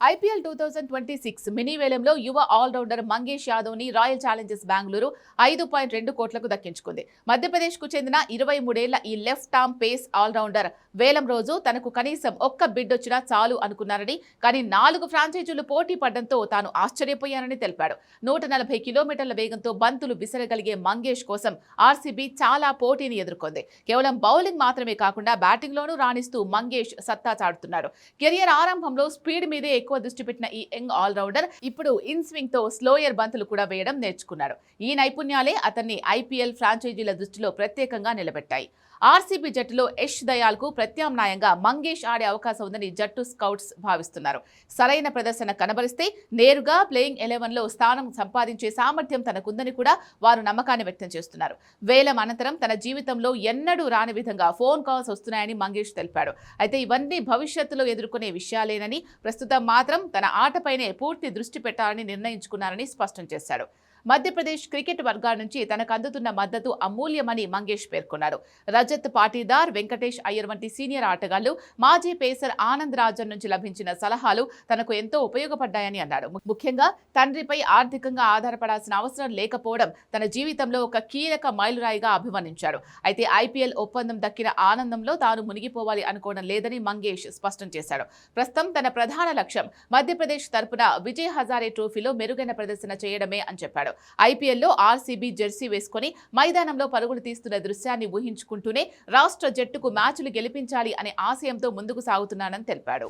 IPL two thousand twenty six mini వేలంలో యువ allrounder Mangesh యాదవ్ని రాయల్ ఛాలెంజర్స్ బెంగళూరు ఐదు పాయింట్ రెండు కోట్లకు దక్కించుకుంది. మధ్యప్రదేశ్కు చెందిన ఇరవై మూడేళ్ళ ఈ లెఫ్ట్ ఆర్మ్ పేస్ ఆల్రౌండర్ వేలం రోజు తనకు కనీసం ఒక్క బిడ్ వచ్చినా చాలు అనుకున్నారని కానీ నాలుగు ఫ్రాంచైజీలు పోటీ పడడంతో తాను ఆశ్చర్యపోయానని తెలిపాడు. నూట నలభై కిలోమీటర్ల వేగంతో బంతులు విసరగలిగే మంగేష్ కోసం ఆర్సీబీ చాలా పోటీని ఎదుర్కొంది. కేవలం బౌలింగ్ మాత్రమే కాకుండా బ్యాటింగ్లోనూ రాణిస్తూ మంగేష్ సత్తా చాటుతున్నాడు కెరియర్ ఆరంభంలో స్పీడ్ మీదే ఎక్కువ దృష్టి పెట్టిన ఈ యంగ్ ఆల్రౌండర్ ఇప్పుడు ఇన్ స్వింగ్తో స్లోయర్ బంతులు కూడా వేయడం నేర్చుకున్నాడు ఈ నైపుణ్యాలే అతన్ని ఐపీఎల్ ఫ్రాంచైజీల దృష్టిలో ప్రత్యేకంగా నిలబెట్టాయి. ఆర్సీబీ జట్టులో యష్ దయాల్కు ప్రత్యామ్నాయంగా మంగేష్ ఆడే అవకాశం ఉందని జట్టు స్కౌట్స్ భావిస్తున్నారు. సరైన ప్రదర్శన కనబరిస్తే నేరుగా ప్లేయింగ్ ఎలెవెన్లో స్థానం సంపాదించే సామర్థ్యం తనకుందని కూడా వారు నమ్మకాన్ని వ్యక్తం చేస్తున్నారు. వేలం అనంతరం తన జీవితంలో ఎన్నడూ రాని విధంగా ఫోన్ కాల్స్ వస్తున్నాయని మంగేష్ తెలిపాడు. అయితే ఇవన్నీ భవిష్యత్తులో ఎదుర్కొనే విషయాలేనని ప్రస్తుతం మాత్రం తన ఆటపైనే పూర్తి దృష్టి పెట్టాలని నిర్ణయించుకున్నారని స్పష్టం చేశాడు. మధ్యప్రదేశ్ క్రికెట్ వర్గాల నుంచి తనకు అందుతున్న మద్దతు అమూల్యమని మంగేష్ పేర్కొన్నారు. రజత్ పాటీదార్ వెంకటేష్ అయ్యర్ వంటి సీనియర్ ఆటగాళ్ళు మాజీ పేసర్ ఆనంద్ రాజన్ నుంచి లభించిన సలహాలు తనకు ఎంతో ఉపయోగపడ్డాయని అన్నారు. ముఖ్యంగా తండ్రిపై ఆర్థికంగా ఆధారపడాల్సిన అవసరం లేకపోవడం తన జీవితంలో ఒక కీలక మైలురాయిగా అభివర్ణించారు అయితే ఐపీఎల్ ఒప్పందం దక్కిన ఆనందంలో తాను మునిగిపోవాలి అనుకోవడం లేదని మంగేష్ స్పష్టం చేశాడు. ప్రస్తుతం తన ప్రధాన లక్ష్యం మధ్యప్రదేశ్ తరపున విజయ్ హజారే ట్రోఫీలో మెరుగైన ప్రదర్శన చేయడమే అని చెప్పాడు. ఐపీఎల్లో ఆర్సీబీ జెర్సీ వేసుకొని మైదానంలో పరుగులు తీస్తున్న దృశ్యాన్ని ఊహించుకుంటూనే రాష్ట్ర జట్టుకు మ్యాచ్లు గెలిపించాలి అనే ఆశయంతో ముందుకు సాగుతున్నానని తెలిపాడు.